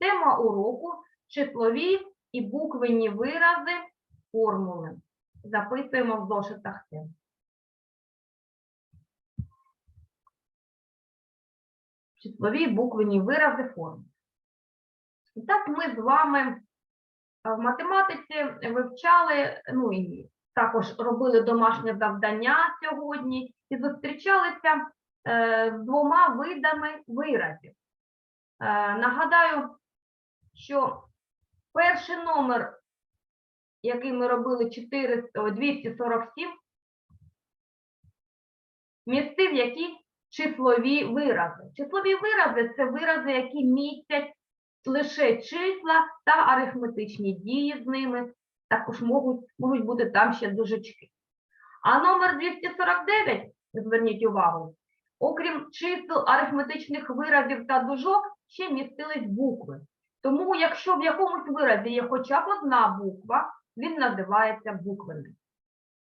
Тема уроку числові і буквенні вирази формули. Записуємо в зошитах це. Числові і буквенні вирази формул. І так ми з вами е, в математиці вивчали, ну і також робили домашнє завдання сьогодні і зустрічалися е, з двома видами виразів. Е, нагадаю, що перший номер, який ми робили 400, 247, містив які числові вирази. Числові вирази це вирази, які містять лише числа та арифметичні дії з ними. Також можуть, можуть бути там ще дужечки. А номер 249, зверніть увагу, окрім чисел арифметичних виразів та дужок, ще містились букви. Тому, якщо в якомусь виразі є хоча б одна буква, він називається буквенним.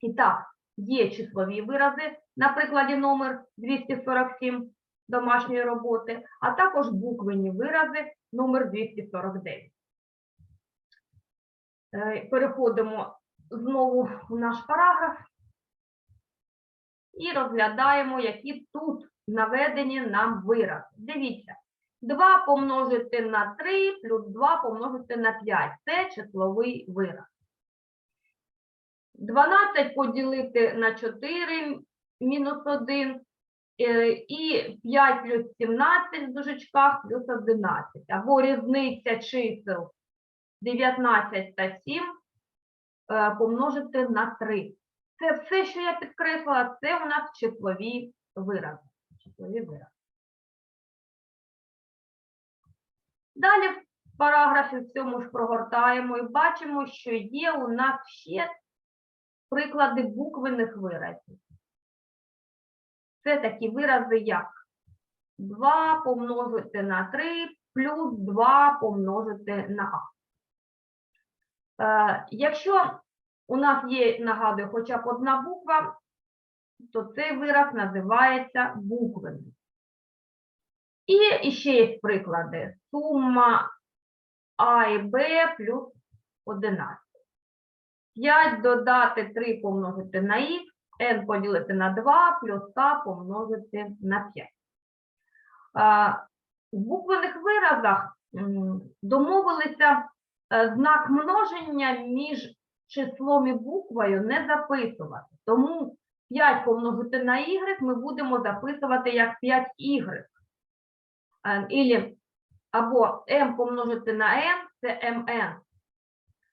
І так, є числові вирази, на прикладі номер 247 домашньої роботи, а також буквенні вирази номер 249. Е, Переходимо знову в наш параграф і розглядаємо, які тут наведені нам вирази. Дивіться, 2 помножити на 3 плюс 2 помножити на 5 – це числовий вираз. 12 поділити на 4 мінус 1 е, і 5 плюс 17 в дужечках плюс 11. Або різниця чисел 19 та 7 е, помножити на 3. Це все, що я підкреслила, це у нас числові вирази. Числові вирази. Далі в параграфі в цьому ж прогортаємо і бачимо, що є у нас ще приклади буквених виразів. Це такі вирази, як 2 помножити на 3 плюс 2 помножити на А. Е, якщо у нас є, нагадую, хоча б одна буква, то цей вираз називається буквеним. І ще є приклади. Сума А і Б плюс 11. 5 додати 3 помножити на х, n поділити на 2, плюс k помножити на 5. В буквених виразах домовилися е, знак множення між числом і буквою не записувати. Тому 5 помножити на y ми будемо записувати як 5y. Ілі або m помножити на n – це mn.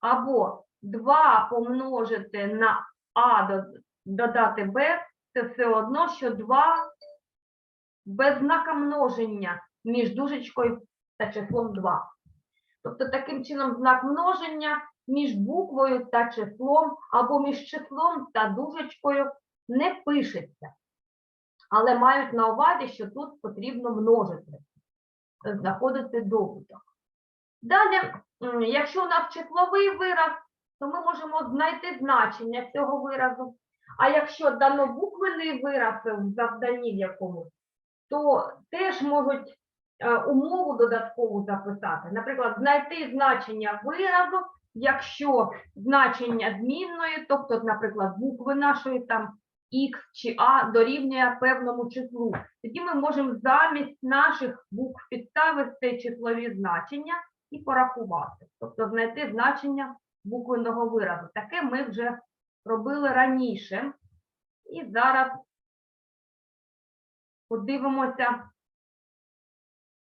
Або 2 помножити на а додати b – це все одно, що 2 без знака множення між дужечкою та числом 2. Тобто таким чином знак множення між буквою та числом або між числом та дужечкою не пишеться. Але мають на увазі, що тут потрібно множити, знаходити добуток. Далі, якщо у нас числовий вираз, то ми можемо знайти значення цього виразу. А якщо данобуквений вираз в завданні якомусь, то теж можуть е, умову додаткову записати. Наприклад, знайти значення виразу, якщо значення змінної, тобто, наприклад, букви нашої там X чи А дорівнює певному числу. Тоді ми можемо замість наших букв підставити числові значення і порахувати. Тобто знайти значення буквеного виразу. Таке ми вже робили раніше. І зараз подивимося.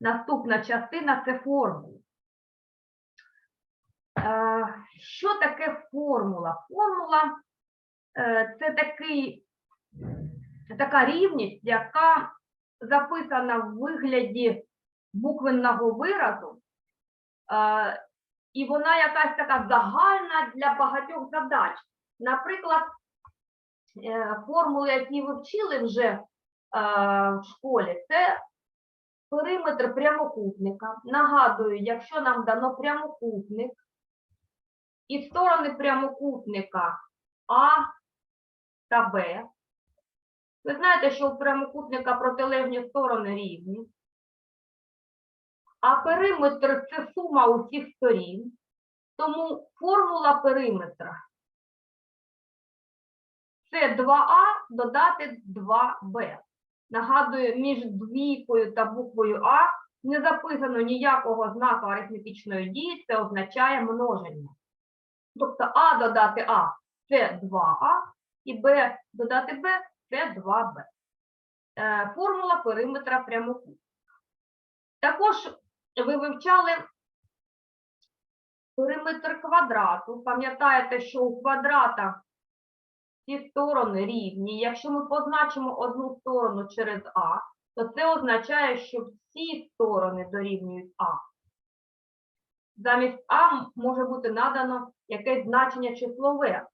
Наступна частина це формула. Е, Що таке формула? Формула е, це такий, така рівність, яка записана в вигляді буквенного виразу, і вона якась така загальна для багатьох задач. Наприклад, е, формули, які ви вчили вже е, в школі, це периметр прямокутника. Нагадую, якщо нам дано прямокутник, і сторони прямокутника А та Б, ви знаєте, що у прямокутника протилежні сторони рівні. а периметр це сума усіх сторін, тому формула периметра це 2а додати 2b. Нагадую, між двійкою та буквою А не записано ніякого знаку арифметичної дії, це означає множення. Тобто А додати А це 2А, і Б додати Б це 2Б. Е, Формула периметра прямокутника. Також ви вивчали периметр квадрату. Пам'ятаєте, що у квадрата ці сторони рівні. Якщо ми позначимо одну сторону через А, то це означає, що всі сторони дорівнюють А. Замість А може бути надано якесь значення числове.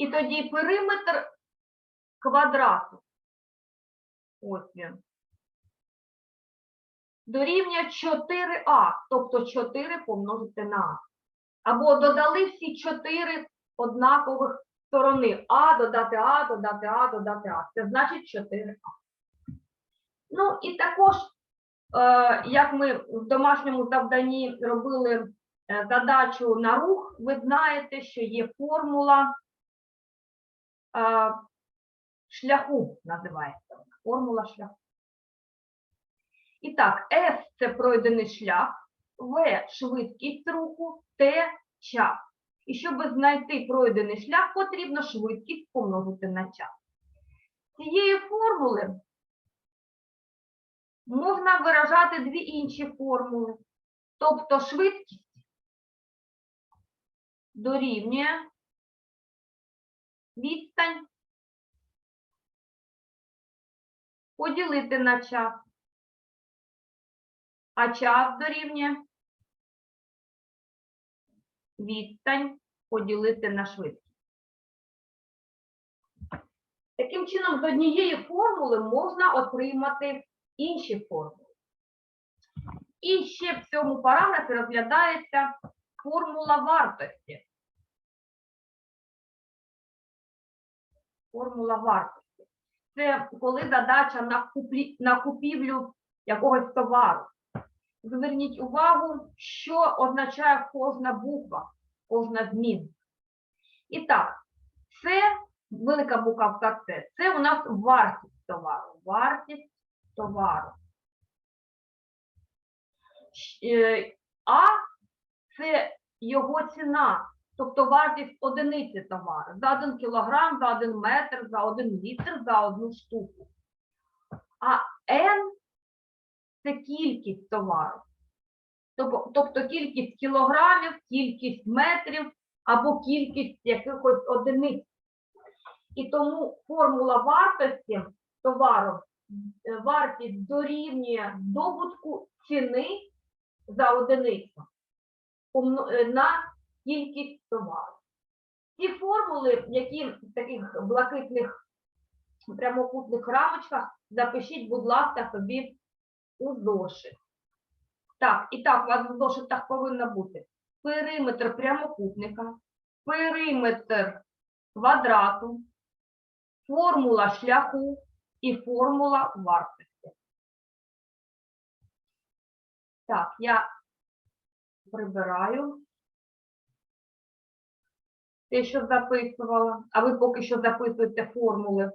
І тоді периметр квадрату, ось він, дорівнює 4А, тобто 4 помножити на А. Або додали всі 4 однакових сторони. А, додати А, додати А, додати А. Це значить 4А. Ну і також, е, як ми в домашньому завданні робили е, задачу на рух, ви знаєте, що є формула шляху, називається формула шляху. І так, S – це пройдений шлях, В – швидкість руху, Т – час. І щоб знайти пройдений шлях, потрібно швидкість помножити на час. Цієї формули можна виражати дві інші формули. Тобто швидкість дорівнює відстань поділити на час, а час дорівнює відстань поділити на швидкість. Таким чином, з однієї формули можна отримати інші формули. І ще в цьому параграфі розглядається формула вартості. Формула вартості. Це коли задача на, куплі, на купівлю якогось товару. Зверніть увагу, що означає кожна буква, кожна зміна. І так, це велика буковка С, це у нас вартість товару. Вартість товару. Е, А це його ціна, тобто вартість одиниці товару. За один кілограм, за один метр, за один літр, за одну штуку. А N це кількість товару. Тобто, тобто кількість кілограмів, кількість метрів або кількість якихось одиниць. І тому формула вартості товару, е, вартість дорівнює добутку ціни за одиницю е, на кількість товару. Ці формули, які в таких блакитних прямокутних рамочках, запишіть, будь ласка, собі у зошит. Так, і так, у вас в зошитах повинно бути периметр прямокутника, периметр квадрату, формула шляху і формула вартості. Так, я прибираю те, що записувала, а ви поки що записуєте формули,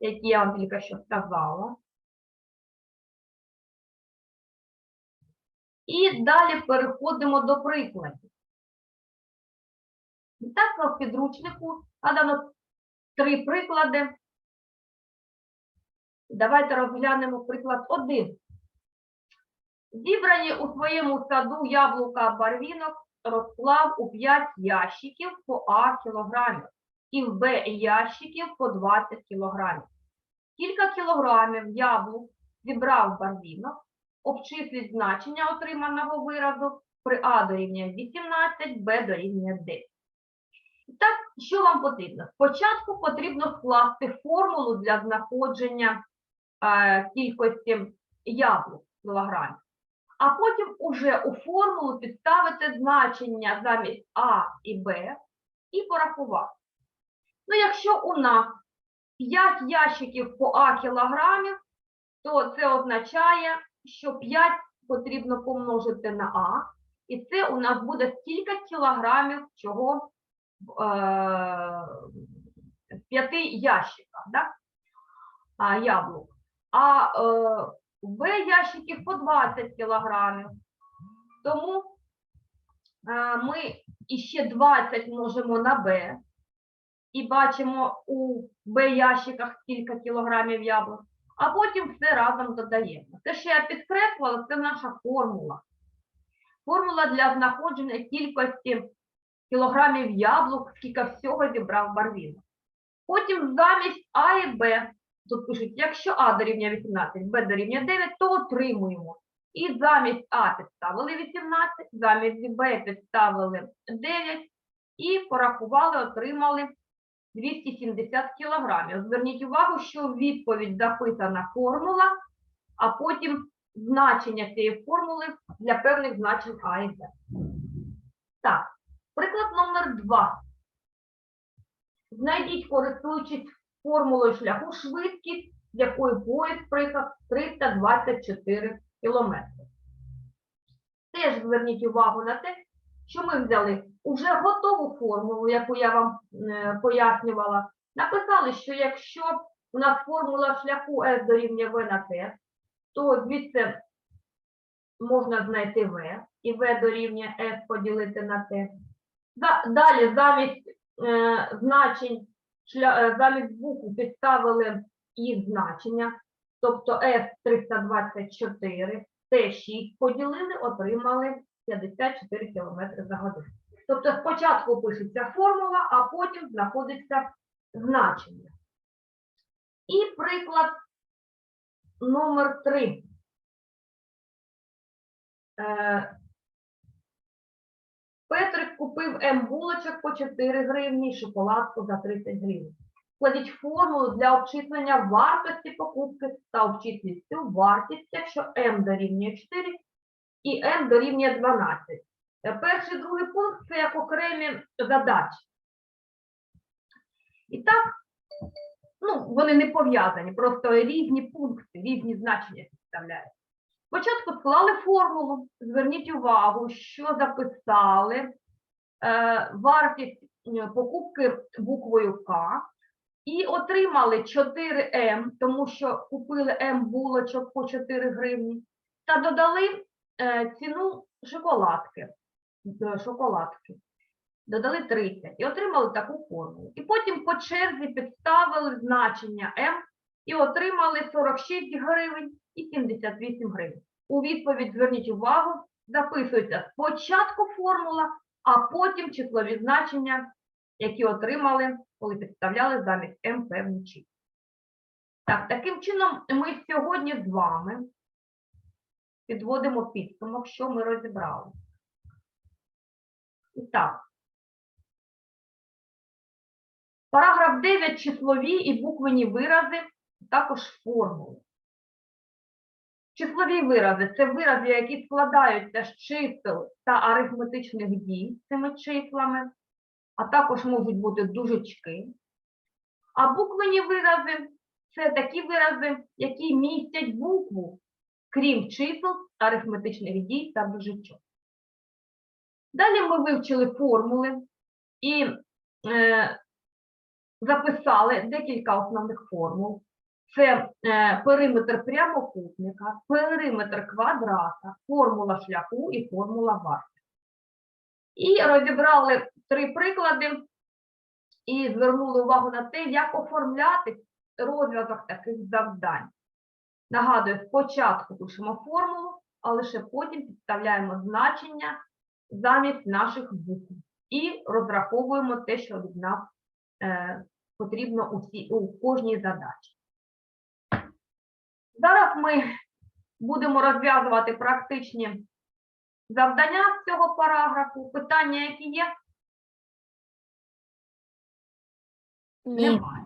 які я вам тільки що сказала. І далі переходимо до прикладів. І так, в підручнику надано три приклади. Давайте розглянемо приклад один. Зібрані у своєму саду яблука барвінок розклав у 5 ящиків по А кілограмів і в Б ящиків по 20 кілограмів. Кілька кілограмів яблук зібрав барвінок, обчисліть значення отриманого виразу при А дорівнює 18, Б дорівнює 10. І Так, що вам потрібно? Спочатку потрібно скласти формулу для знаходження е, кількості яблук в кілограмі. А потім уже у формулу підставити значення замість А і Б і порахувати. Ну, якщо у нас 5 ящиків по А кілограмів, то це означає, що 5 потрібно помножити на А, і це у нас буде скільки кілограмів чого в е, в ящиках, да? а, яблук. А е, В ящиків по 20 кілограмів. Тому е, ми іще 20 множимо на Б і бачимо у Б ящиках скільки кілограмів яблук, а потім все разом додаємо. Те, що я підкреслила, це наша формула. Формула для знаходження кількості кілограмів яблук, скільки всього зібрав барвінок. Потім замість А і Б, тут пишуть, якщо А дорівнює 18, Б дорівнює 9, то отримуємо. І замість А підставили 18, замість Б підставили 9 і порахували, отримали 270 кілограмів. Зверніть увагу, що відповідь записана формула, а потім значення цієї формули для певних значень А і Б. Так, приклад номер 2. Знайдіть, користуючись формулою шляху швидкість, з якою поїзд приїхав 324 кілометри. Теж зверніть увагу на те, що ми взяли уже готову формулу, яку я вам е, пояснювала. Написали, що якщо у нас формула шляху S дорівнює V на T, то звідси можна знайти V, і V дорівнює S поділити на T. Далі замість е, значень, замість букв підставили їх значення, тобто S 324, Т6 поділили, отримали 54 км за годину. Тобто спочатку пишеться формула, а потім знаходиться значення. І приклад номер 3. Е, Петрик купив М булочок по 4 гривні шоколадку за 30 гривень. Складіть формулу для обчислення вартості покупки та обчисліть цю вартість, якщо М дорівнює 4 і М дорівнює 12. Е, Перший і другий пункт це як окремі задачі. І так, ну, вони не пов'язані, просто різні пункти, різні значення підставляють. Спочатку склали формулу. Зверніть увагу, що записали е, вартість покупки буквою К і отримали 4М, тому що купили М булочок по 4 гривні, та додали е, ціну шоколадки. е, шоколадки. Додали 30 і отримали таку формулу. І потім по черзі підставили значення М і отримали 46 гривень і 78 гривень. У відповідь зверніть увагу, записується спочатку формула, а потім числові значення, які отримали, коли підставляли замість М певні числа. Так, таким чином ми сьогодні з вами підводимо підсумок, що ми розібрали. І так. Параграф 9 числові і буквені вирази, також формули. Числові вирази це вирази, які складаються з чисел та арифметичних дій цими числами, а також можуть бути дужечки. А буквені вирази це такі вирази, які містять букву, крім чисел, арифметичних дій та дужечок. Далі ми вивчили формули і е, записали декілька основних формул. Це е, периметр прямокутника, периметр квадрата, формула шляху і формула варти. І розібрали три приклади і звернули увагу на те, як оформляти розв'язок таких завдань. Нагадую, спочатку пишемо формулу, а лише потім підставляємо значення замість наших букв і розраховуємо те, що від нас е, потрібно у, всі, у кожній задачі. Зараз ми будемо розв'язувати практичні завдання цього параграфу. Питання, які є, немає.